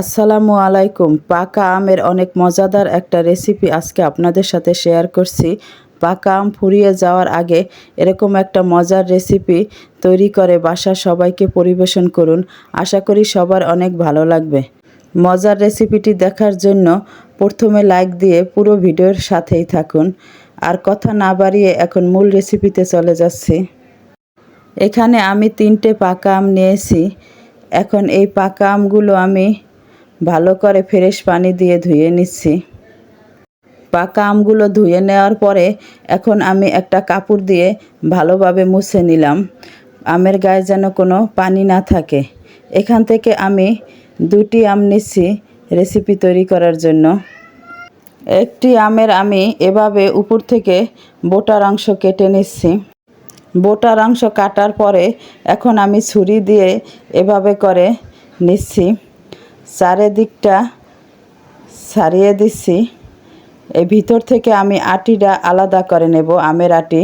আসসালামু আলাইকুম। পাকা আমের অনেক মজাদার একটা রেসিপি আজকে আপনাদের সাথে শেয়ার করছি। পাকা আম ফুরিয়ে যাওয়ার আগে এরকম একটা মজার রেসিপি তৈরি করে বাসার সবাইকে পরিবেশন করুন। আশা করি সবার অনেক ভালো লাগবে। মজার রেসিপিটি দেখার জন্য প্রথমে লাইক দিয়ে পুরো ভিডিওর সাথেই থাকুন। আর কথা না বাড়িয়ে এখন মূল রেসিপিতে চলে যাচ্ছি। এখানে আমি তিনটে পাকা আম নিয়েছি। এখন এই পাকা আমগুলো আমি ভালো করে ফ্রেশ পানি দিয়ে ধুয়ে নিচ্ছি। পাকা আমগুলো ধুয়ে নেওয়ার পরে এখন আমি একটা কাপড় দিয়ে ভালোভাবে মুছে নিলাম। আমের গায়ে যেন কোনো পানি না থাকে। এখান থেকে আমি দুটি আম নিচ্ছি রেসিপি তৈরি করার জন্য। একটি আমের আমি এভাবে উপর থেকে বোটার অংশ কেটে নিচ্ছি। বোটার অংশ কাটার পরে এখন আমি ছুরি দিয়ে এভাবে করে নিচ্ছি। চারিদিকটা সারিয়ে দিচ্ছি এই ভিতর থেকে আমি আটিটা আলাদা করে নেব, আমের আটি।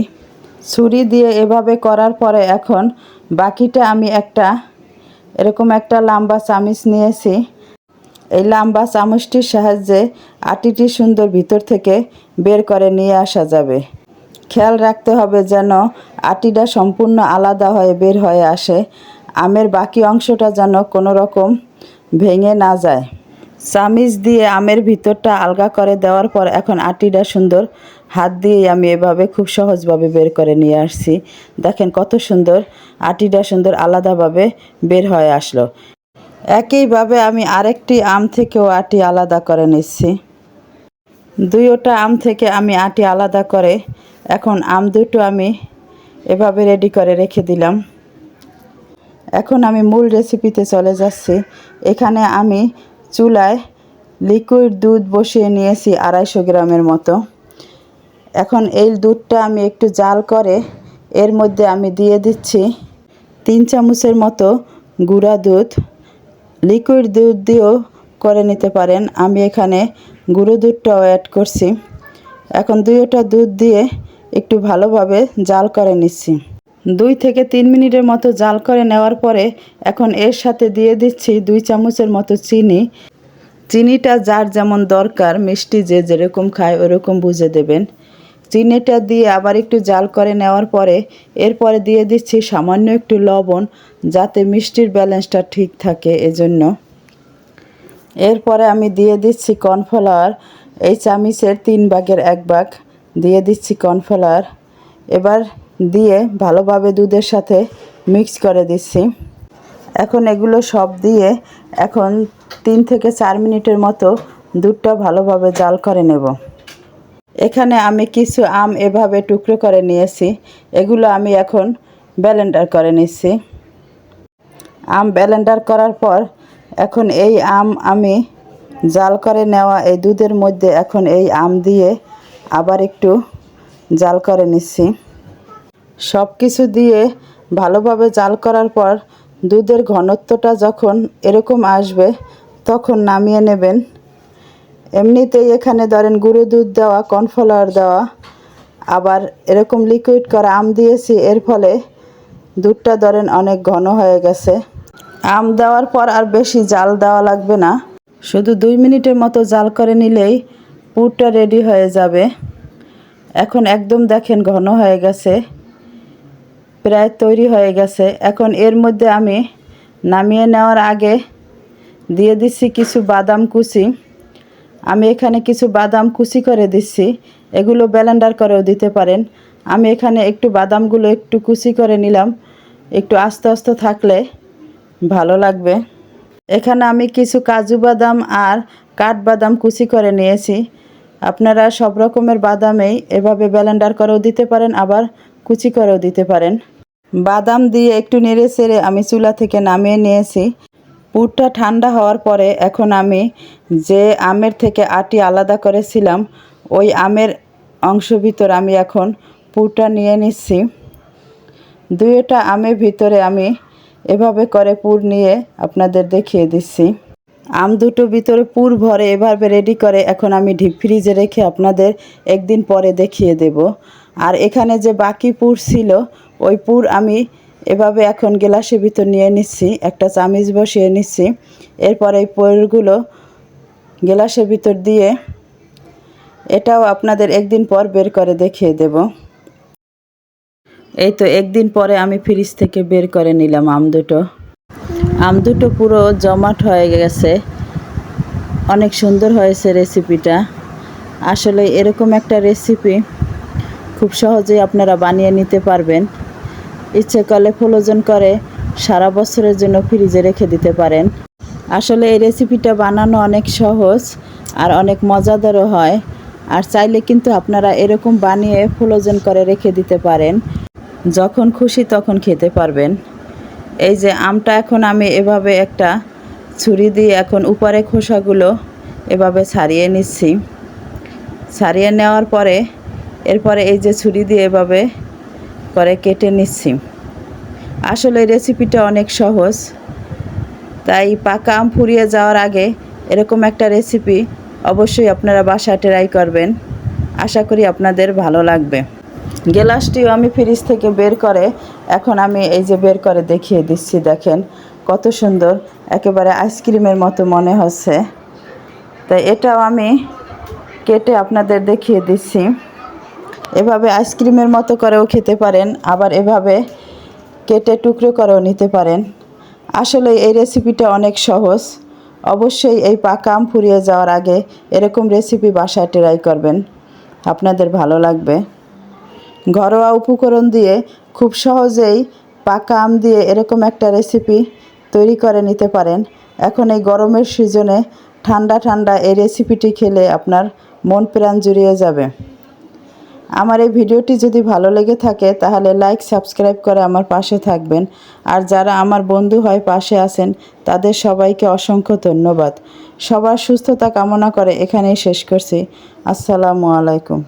ছুরি দিয়ে এভাবে করার পরে এখন বাকিটা আমি একটা, এরকম একটা লম্বা চামিচ নিয়েছি। এই লম্বা চামচটির সাহায্যে আটিটি সুন্দর ভিতর থেকে বের করে নিয়ে আসা যাবে। খেয়াল রাখতে হবে যেন আটিটা সম্পূর্ণ আলাদা হয়ে বের হয়ে আসে। আমের বাকি অংশটা যেন কোনো রকম ভেঙে না যায়। চামিচ দিয়ে আমের ভিতরটা আলগা করে দেওয়ার পর এখন আটিটা সুন্দর হাত দিয়ে আমি এভাবে খুব সহজভাবে বের করে নিয়ে আসছি। দেখেন কত সুন্দর আটিটা সুন্দর আলাদাভাবে বের হয়ে আসলো। একইভাবে আমি আরেকটি আম থেকেও আটি আলাদা করে নিচ্ছি। দুইটা আম থেকে আমি আটি আলাদা করে এখন আম দুটো আমি এভাবে রেডি করে রেখে দিলাম। এখন আমি মূল রেসিপিতে চলে যাচ্ছি। এখানে আমি চুলায় লিকুইড দুধ বসিয়ে নিয়েছি আড়াইশো গ্রামের মতো। এখন এই দুধটা আমি একটু জাল করে এর মধ্যে আমি দিয়ে দিচ্ছি তিন চামচের মতো গুঁড়া দুধ। লিকুইড দুধ দিয়েও করে নিতে পারেন। আমি এখানে গুঁড়ো দুধটাও অ্যাড করছি। এখন দুইটা দুধ দিয়ে একটু ভালোভাবে জাল করে নিচ্ছি। দুই থেকে তিন মিনিটের মতো জাল করে নেওয়ার পরে এখন এর সাথে দিয়ে দিচ্ছি দুই চামচের মতো চিনি। চিনিটা যার যেমন দরকার, মিষ্টি যে যেরকম খায় ওরকম বুঝে দেবেন। চিনিটা দিয়ে আবার একটু জাল করে নেওয়ার পরে এরপরে দিয়ে দিচ্ছি সামান্য একটু লবণ যাতে মিষ্টির ব্যালেন্সটা ঠিক থাকে এজন্য। এরপরে আমি দিয়ে দিচ্ছি কর্নফ্লাওয়ার, এই চামিচের তিন ভাগের এক ভাগ। দিয়ে দিচ্ছি কর্নফ্লাওয়ার। এবার দিয়ে ভালোভাবে দুধের সাথে মিক্স করে দিচ্ছি। এখন এগুলো সব দিয়ে এখন তিন থেকে চার মিনিটের মতো দুধটা ভালোভাবে জাল করে নেব। এখানে আমি কিছু আম এভাবে টুকরো করে নিয়েছি। এগুলো আমি এখন ব্যালেন্ডার করে নিচ্ছি। আম ব্যালেন্ডার করার পর এখন এই আম আমি জাল করে নেওয়া এই দুধের মধ্যে এখন এই আম দিয়ে আবার একটু জাল করে নিচ্ছি। সব কিছু দিয়ে ভালোভাবে জাল করার পর দুধের ঘনত্বটা যখন এরকম আসবে, তখন নামিয়ে নেবেন। এমনিতেই এখানে ধরেন গুঁড়ো দুধ দেওয়া, কর্নফ্লাওয়ার দেওয়া, আবার এরকম লিকুইড করা আম দিয়েছি, এর ফলে দুধটা ধরেন অনেক ঘন হয়ে গেছে। আম দেওয়ার পর আর বেশি জাল দেওয়া লাগবে না। শুধু দুই মিনিটের মতো জাল করে নিলেই পুরটা রেডি হয়ে যাবে। এখন একদম দেখেন ঘন হয়ে গেছে। প্রায় তৈরি হয়ে গেছে। এখন এর মধ্যে আমি নামিয়ে নেওয়ার আগে দিয়ে দিচ্ছি কিছু বাদাম কুচি। আমি এখানে কিছু বাদাম কুচি করে দিচ্ছি। এগুলো ব্যালেন্ডার করেও দিতে পারেন। আমি এখানে একটু বাদামগুলো একটু কুচি করে নিলাম। একটু আস্তে আস্তে থাকলে ভালো লাগবে। এখানে আমি কিছু কাজু বাদাম আর কাঠবাদাম কুচি করে নিয়েছি। আপনারা সব রকমের বাদামেই এভাবে ব্যালেন্ডার করেও দিতে পারেন। আবার কুচি করেও দিতে পারেন। বাদাম দিয়ে একটু নেড়ে চেড়ে আমি চুলা থেকে নামিয়ে নিয়েছি। পুরটা ঠান্ডা হওয়ার পরে এখন আমি যে আমের থেকে আটি আলাদা করেছিলাম, ওই আমের অংশ ভিতর আমি এখন পুরটা নিয়ে নিচ্ছি। দুইটা আমের ভিতরে আমি এভাবে করে পুর নিয়ে আপনাদের দেখিয়ে দিচ্ছি। আম দুটো ভিতরে পুর ভরে এভাবে রেডি করে এখন আমি ফ্রিজে রেখে আপনাদের একদিন পরে দেখিয়ে দেব। আর এখানে যে বাকি পুর ছিল, ওই পুর আমি এভাবে এখন গ্লাসের ভিতর নিয়ে নিচ্ছি, একটা চামিচ বসিয়ে নিচ্ছি। এরপর এই পয়েরগুলো গ্লাসের ভিতর দিয়ে এটাও আপনাদের একদিন পর বের করে দেখিয়ে দেব। এই তো একদিন পরে আমি ফ্রিজ থেকে বের করে নিলাম আম দুটো। আম দুটো পুরো জমাট হয়ে গেছে। অনেক সুন্দর হয়েছে রেসিপিটা আসলে এরকম একটা রেসিপি খুব সহজেই আপনারা বানিয়ে নিতে পারবেন। ইচ্ছে করলে ফ্রোজন করে, সারা বছরের জন্য ফ্রিজে রেখে দিতে পারেন। আসলে এই রেসিপিটা বানানো অনেক সহজ আর অনেক মজাদারও হয়। আর চাইলে কিন্তু আপনারা এরকম বানিয়ে ফ্রোজন করে রেখে দিতে পারেন। যখন খুশি তখন খেতে পারবেন। এই যে আমটা এখন আমি এভাবে একটা ছুরি দিয়ে এখন উপরে খোসাগুলো এভাবে ছাড়িয়ে নিচ্ছি। ছাড়িয়ে নেওয়ার পরে এরপরে এই যে ছুরি দিয়ে এভাবে করে কেটে নিচ্ছি। আসলে রেসিপিটা অনেক সহজ। তাই পাকা আম ফুরিয়ে যাওয়ার আগে এরকম একটা রেসিপি অবশ্যই আপনারা বাসায় ট্রাই করবেন। আশা করি আপনাদের ভালো লাগবে। গ্লাসটিও আমি ফ্রিজ থেকে বের করে এখন আমি এই যে বের করে দেখিয়ে দিচ্ছি, দেখেন কত সুন্দর। একেবারে আইসক্রিমের মতো মনে হচ্ছে। তাই এটাও আমি কেটে আপনাদের দেখিয়ে দিচ্ছি। এভাবে আইসক্রিমের মতো করেও খেতে পারেন, আবার এভাবে কেটে টুকরো করেও নিতে পারেন। আসলে এই রেসিপিটা অনেক সহজ। অবশ্যই এই পাকা আম ফুরিয়ে যাওয়ার আগে এরকম রেসিপি বাসায় ট্রাই করবেন। আপনাদের ভালো লাগবে। ঘরোয়া উপকরণ দিয়ে খুব সহজেই পাকা আম দিয়ে এরকম একটা রেসিপি তৈরি করে নিতে পারেন। এখন এই গরমের সিজনে ঠান্ডা ঠান্ডা এই রেসিপিটি খেলে আপনার মন প্রাণ জুড়িয়ে যাবে। আমার এই ভিডিওটি যদি ভালো লেগে থাকে, তাহলে লাইক সাবস্ক্রাইব করে আমার পাশে থাকবেন। আর যারা আমার বন্ধু হয় পাশে আছেন, তাদের সবাইকে অসংখ্য ধন্যবাদ। সবার সুস্থতা কামনা করে এখানেই শেষ করছি। আসসালামু আলাইকুম।